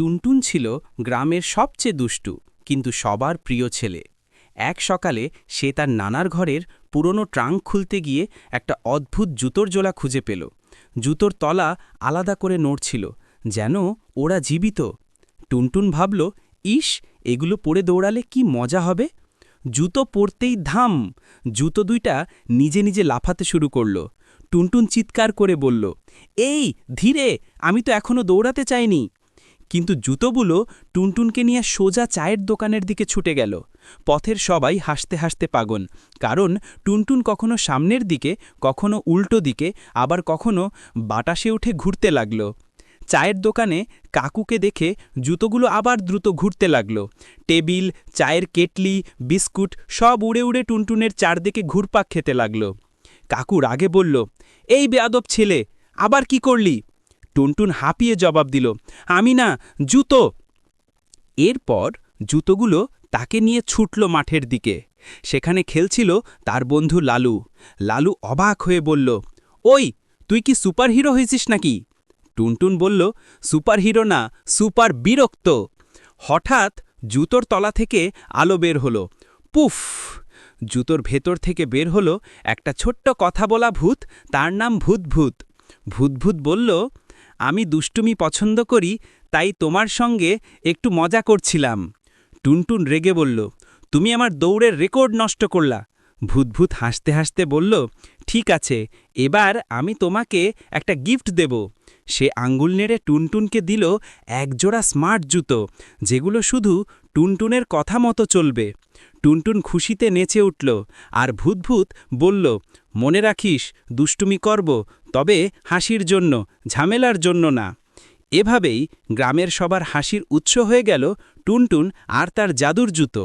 টুনটুন ছিল গ্রামের সবচেয়ে দুষ্টু, কিন্তু সবার প্রিয় ছেলে। এক সকালে সে তার নানার ঘরের পুরনো ট্রাঙ্ক খুলতে গিয়ে একটা অদ্ভুত জুতোর জোলা খুঁজে পেল। জুতোর তলা আলাদা করে নড়ছিল, যেন ওরা জীবিত। টুনটুন ভাবল, ইস, এগুলো পরে দৌড়ালে কি মজা হবে? জুতো পরতেই ধাম, জুতো দুইটা নিজে নিজে লাফাতে শুরু করল। টুনটুন চিৎকার করে বলল, এই, ধীরে, আমি তো এখনও দৌড়াতে চাইনি। কিন্তু জুতোগুলো টুনটুনকে নিয়ে সোজা চায়ের দোকানের দিকে ছুটে গেল। পথের সবাই হাসতে হাসতে পাগন কারণ টুনটুন কখনো সামনের দিকে, কখনো উল্টো দিকে, আবার কখনো বাতাসে উঠে ঘুরতে লাগল। চায়ের দোকানে কাকুকে দেখে জুতোগুলো আবার দ্রুত ঘুরতে লাগল। টেবিল, চায়ের কেটলি, বিস্কুট সব উড়ে উড়ে টুনটুনের চারদিকে ঘুরপাক খেতে লাগল। কাকু রাগে বলল, এই বেয়াদব ছেলে, আবার কি করলি? টুনটুন হাঁপিয়ে জবাব দিল, আমি না, জুতো। এরপর জুতোগুলো তাকে নিয়ে ছুটল মাঠের দিকে। সেখানে খেলছিল তার বন্ধু লালু। লালু অবাক হয়ে বলল, ওই, তুই কি সুপারহিরো হয়েছিস নাকি? টুনটুন বলল, সুপারহিরো না, সুপার বিরক্ত। হঠাৎ জুতোর তলা থেকে আলো বের হলো। পুফ! জুতোর ভেতর থেকে বের হলো একটা ছোট্ট কথা বলা ভূত, তার নাম ভূতভূত। ভূতভূত বলল আমি দুষ্টুমি পছন্দ করি, তাই তোমার সঙ্গে একটু মজা করছিলাম। টুনটুন রেগে বলল, তুমি আমার দৌড়ের রেকর্ড নষ্ট করলা। ভূতভূত হাসতে হাসতে বলল, ঠিক আছে, এবার আমি তোমাকে একটা গিফট দেব। সে আঙ্গুল নেড়ে টুনটুনকে দিল একজোড়া স্মার্ট জুতো, যেগুলো শুধু টুনটুনের কথা মতো চলবে। টুনটুন খুশিতে নেচে উঠল আর ভূতভূত বলল, মনে রাখিস, দুষ্টুমি করব তবে হাসির জন্য, ঝামেলার জন্য না। এভাবেই গ্রামের সবার হাসির উৎস হয়ে গেল টুনটুন আর তার জাদুর জুতো।